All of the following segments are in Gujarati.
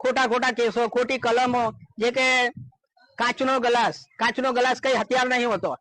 ખોટા ખોટા કેસો, ખોટી કલમો, જે કે કાચનો ગ્લાસ કાચનો ગ્લાસ કઈ હથિયાર નહીં હોતો.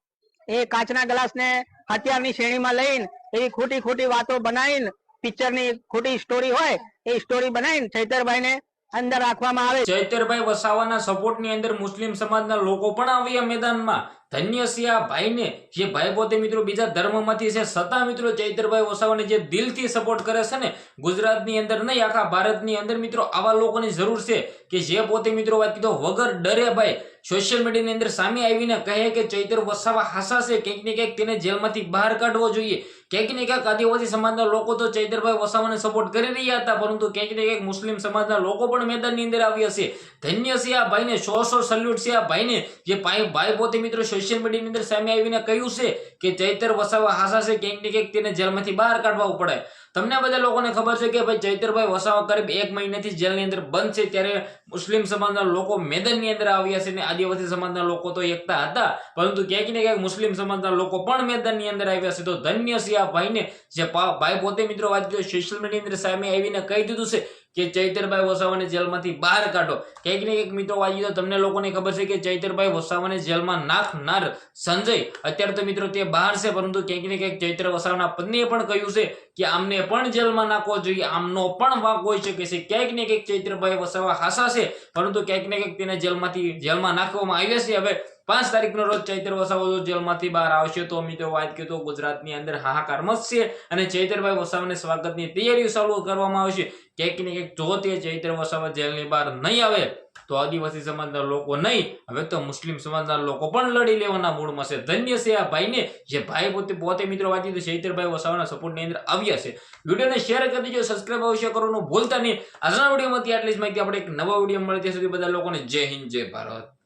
એ કાચના ગ્લાસને હથિયારની શ્રેણીમાં લઈને એવી ખોટી ખોટી વાતો બનાવીને, પિક્ચરની ખોટી સ્ટોરી હોય, એ સ્ટોરી બનાવીને ચૈતરભાઈને અંદર રાખવામાં આવે. ચૈતરભાઈ વસાવાના સપોર્ટની અંદર મુસ્લિમ સમાજના લોકો પણ આવ્યા મેદાનમાં. ધન્ય છે ભાઈને જે ભાઈ પોતે મિત્રો બીજા ધર્મમાંથી છે છતાં મિત્રો ચૈતરભાઈ વસાવાને જે દિલથી સપોર્ટ કરે છે ને, ગુજરાતની અંદર નહીં, આખા ભારતની અંદર મિત્રો આવા લોકોની જરૂર છે કે જે પોતે મિત્રો વાત કીધો વગર ડરે ભાઈ. સોશિયલ મીડિયાની અંદર સામે આવીને કહે કે ચૈતર વસાવા હાસા છે ક્યાંક ને ક્યાંક તેને જેલમાંથી બહાર કાઢવો જોઈએ. ક્યાંક ને ક્યાંક આદિવાસી સમાજના લોકો તો ચૈતરભાઈ વસાવાને સપોર્ટ કરી રહ્યા હતા, પરંતુ ક્યાંક ને ક્યાંક મુસ્લિમ સમાજના લોકો પણ મેદાનની અંદર આવ્યા છે. ધન્ય છે આ ભાઈને, સો સો સલ્યુટ છે આ ભાઈને, જે ભાઈ ભાઈ પોતે મિત્રો સોશિયલ મીડિયાની અંદર સામે આવીને કહ્યું છે કે ચૈતર વસાવા હાસા છે ક્યાંક ને ક્યાંક તેને જેલમાંથી બહાર કાઢવા પડે તમને બધા લોકોને ખબર છે કે ભાઈ ચૈતરભાઈ વસાવા કરીબ એક મહિનાથી જેલની અંદર બંધ છે, ત્યારે મુસ્લિમ સમાજના લોકો મેદાનની અંદર આવ્યા છે અને આદિવાસી સમાજના લોકો તો એકતા હતા, પરંતુ ક્યાંક ને ક્યાંક મુસ્લિમ સમાજના લોકો પણ મેદાનની અંદર આવ્યા છે. તો ધન્ય છે ભાઈને, જે ભાઈ પોતે મિત્રો વાત સોશિયલ મીડિયાની અંદર સામે આવીને કહી દીધું છે કે ચૈતરભાઈ વસાવાને જેલમાંથી બહાર કાઢો. કંઈક ને કંઈક મિત્રો વાંચી તો તમને લોકોને ખબર છે કે ચૈતરભાઈ વસાવાને જેલમાં નાખનાર સંજય. અત્યારે તો મિત્રો તે બહાર છે, પરંતુ ક્યાંક ને ક્યાંક ચૈત્ર વસાવાના પત્નીએ પણ કહ્યું છે કે આમને પણ જેલમાં નાખવો જોઈએ. આમનો પણ વાંક હોઈ શકે છે. ક્યાંક ને કંઈક ચૈત્રભાઈ વસાવા હાસા છે, પરંતુ ક્યાંક ને ક્યાંક તેને જેલમાંથી, જેલમાં નાખવામાં આવ્યા છે. હવે પાંચ તારીખનો રોજ ચૈતર વસાવો જેલમાંથી બહાર આવશે તો મિત્રો વાત તો ગુજરાતની અંદર હાહાકાર મચશે અને ચૈતરભાઈ વસાવાને સ્વાગતની તૈયારીઓ ચાલુ કરવામાં આવશે. ક્યાંક ને ક્યાંક જો તે ચૈત્ર વસાવા જેલની બહાર નહીં આવે તો આદિવાસી સમાજના લોકો નહીં, હવે તો મુસ્લિમ સમાજના લોકો પણ લડી લેવાના મૂળમાં છે ધન્ય છે આ ભાઈને જે ભાઈ પોતે પોતે મિત્રો વાંચી તો ચૈતરભાઈ વસાવાના સપોર્ટની અંદર આવ્યા છે. વિડીયોને શેર કરી દેજો સબસ્ક્રાઈબ અવશ્ય કરવાનું ભૂલતા નહીં. આજના વિડીયોમાંથી આટલી જ માહિતી આપણે એક નવા વીડિયો મળે ત્યાં સુધી બધા લોકોને જય હિન્દ, જય ભારત.